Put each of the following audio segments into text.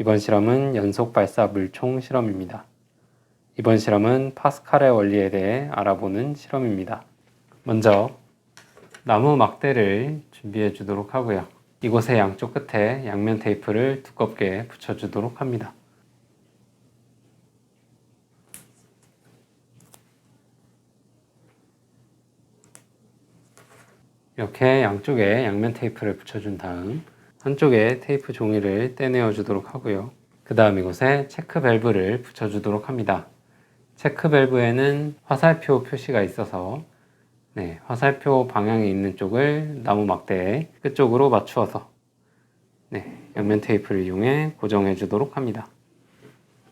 이번 실험은 연속 발사 물총 실험입니다. 이번 실험은 파스칼의 원리에 대해 알아보는 실험입니다. 먼저 나무 막대를 준비해 주도록 하고요. 이곳의 양쪽 끝에 양면 테이프를 두껍게 붙여 주도록 합니다. 이렇게 양쪽에 양면 테이프를 붙여준 다음 한쪽에 테이프 종이를 떼내어 주도록 하고요. 그 다음 이곳에 체크 밸브를 붙여 주도록 합니다. 체크 밸브에는 화살표 표시가 있어서 네, 화살표 방향이 있는 쪽을 나무 막대의 끝쪽으로 맞추어서 네, 양면 테이프를 이용해 고정해 주도록 합니다.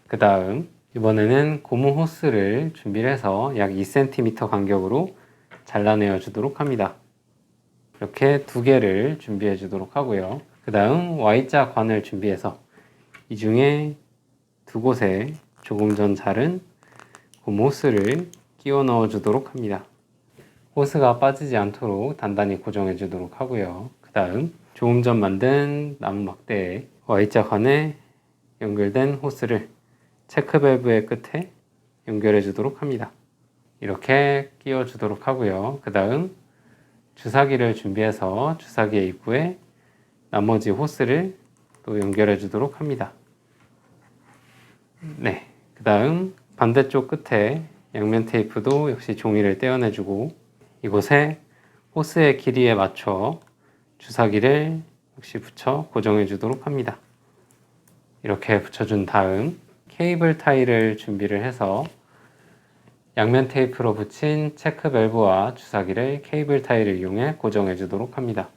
그 다음 이번에는 고무 호스를 준비를 해서 약 2cm 간격으로 잘라내어 주도록 합니다. 이렇게 두 개를 준비해 주도록 하고요. 그 다음 Y자 관을 준비해서 이 중에 두 곳에 조금 전 자른 고무 호스를 끼워 넣어 주도록 합니다. 호스가 빠지지 않도록 단단히 고정해 주도록 하고요. 그 다음 조금 전 만든 나무 막대에 Y자 관에 연결된 호스를 체크 밸브의 끝에 연결해 주도록 합니다. 이렇게 끼워 주도록 하고요. 그 다음 주사기를 준비해서 주사기의 입구에 나머지 호스를 또 연결해 주도록 합니다. 네. 그 다음 반대쪽 끝에 양면 테이프도 역시 종이를 떼어내 주고 이곳에 호스의 길이에 맞춰 주사기를 역시 붙여 고정해 주도록 합니다. 이렇게 붙여준 다음 케이블 타이를 준비를 해서 양면 테이프로 붙인 체크 밸브와 주사기를 케이블 타이를 이용해 고정해 주도록 합니다.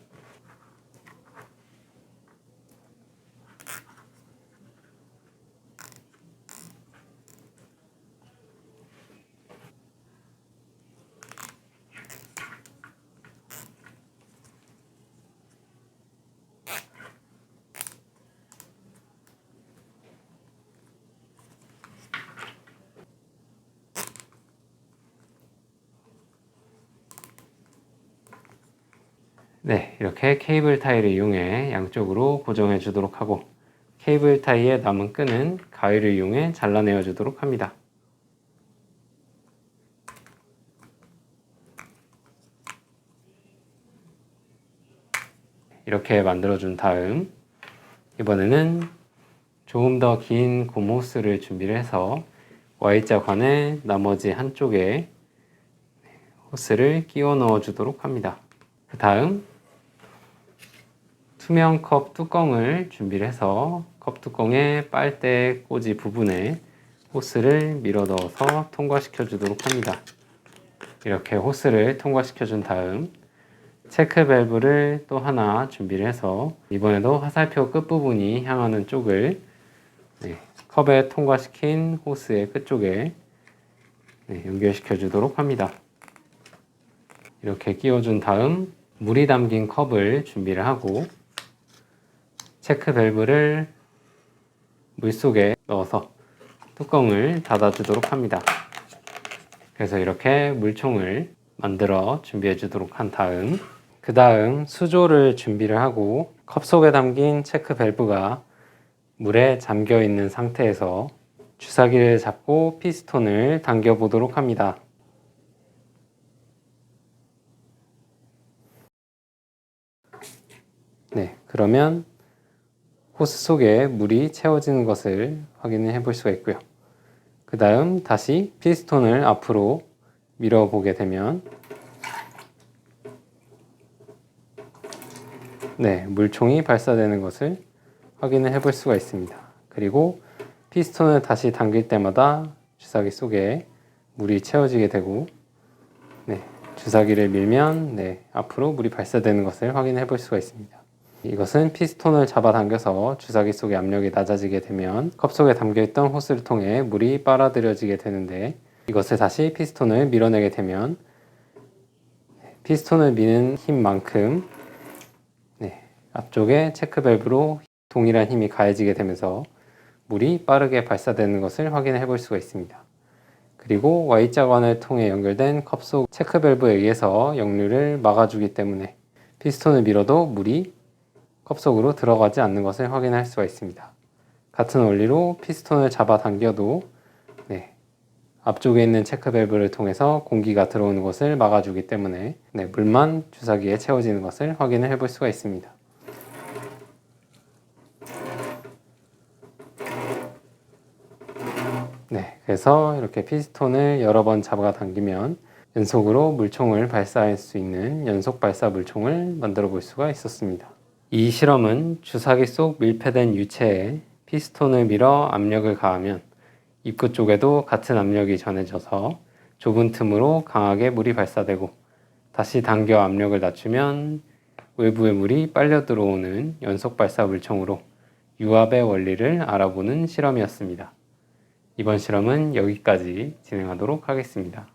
네, 이렇게 케이블 타이를 이용해 양쪽으로 고정해 주도록 하고 케이블 타이의 남은 끈은 가위를 이용해 잘라내어 주도록 합니다. 이렇게 만들어 준 다음 이번에는 조금 더 긴 고무호스를 준비를 해서 Y자 관의 나머지 한쪽에 호스를 끼워 넣어 주도록 합니다. 그 다음 투명 컵 뚜껑을 준비를 해서 컵 뚜껑의 빨대 꽂이 부분에 호스를 밀어 넣어서 통과시켜 주도록 합니다. 이렇게 호스를 통과시켜 준 다음 체크 밸브를 또 하나 준비를 해서 이번에도 화살표 끝부분이 향하는 쪽을 네, 컵에 통과시킨 호스의 끝쪽에 네, 연결시켜 주도록 합니다. 이렇게 끼워준 다음 물이 담긴 컵을 준비를 하고 체크 밸브를 물 속에 넣어서 뚜껑을 닫아주도록 합니다. 그래서 이렇게 물총을 만들어 준비해 주도록 한 다음 그 다음 수조를 준비를 하고 컵 속에 담긴 체크 밸브가 물에 잠겨 있는 상태에서 주사기를 잡고 피스톤을 당겨 보도록 합니다. 네, 그러면 호스 속에 물이 채워지는 것을 확인해 볼 수가 있고요. 그 다음 다시 피스톤을 앞으로 밀어 보게 되면 네, 물총이 발사되는 것을 확인해 볼 수가 있습니다. 그리고 피스톤을 다시 당길 때마다 주사기 속에 물이 채워지게 되고 네, 주사기를 밀면 네, 앞으로 물이 발사되는 것을 확인해 볼 수가 있습니다. 이것은 피스톤을 잡아당겨서 주사기 속의 압력이 낮아지게 되면 컵 속에 담겨있던 호스를 통해 물이 빨아들여지게 되는데 이것을 다시 피스톤을 밀어내게 되면 피스톤을 미는 힘만큼 네, 앞쪽에 체크 밸브로 동일한 힘이 가해지게 되면서 물이 빠르게 발사되는 것을 확인해 볼 수가 있습니다. 그리고 Y자관을 통해 연결된 컵 속 체크 밸브에 의해서 역류를 막아주기 때문에 피스톤을 밀어도 물이 컵 속으로 들어가지 않는 것을 확인할 수가 있습니다. 같은 원리로 피스톤을 잡아당겨도 네, 앞쪽에 있는 체크 밸브를 통해서 공기가 들어오는 것을 막아주기 때문에 네, 물만 주사기에 채워지는 것을 확인을 해볼 수가 있습니다. 네, 그래서 이렇게 피스톤을 여러 번 잡아 당기면 연속으로 물총을 발사할 수 있는 연속 발사 물총을 만들어 볼 수가 있었습니다. 이 실험은 주사기 속 밀폐된 유체에 피스톤을 밀어 압력을 가하면 입구 쪽에도 같은 압력이 전해져서 좁은 틈으로 강하게 물이 발사되고 다시 당겨 압력을 낮추면 외부의 물이 빨려 들어오는 연속 발사 물총으로 유압의 원리를 알아보는 실험이었습니다. 이번 실험은 여기까지 진행하도록 하겠습니다.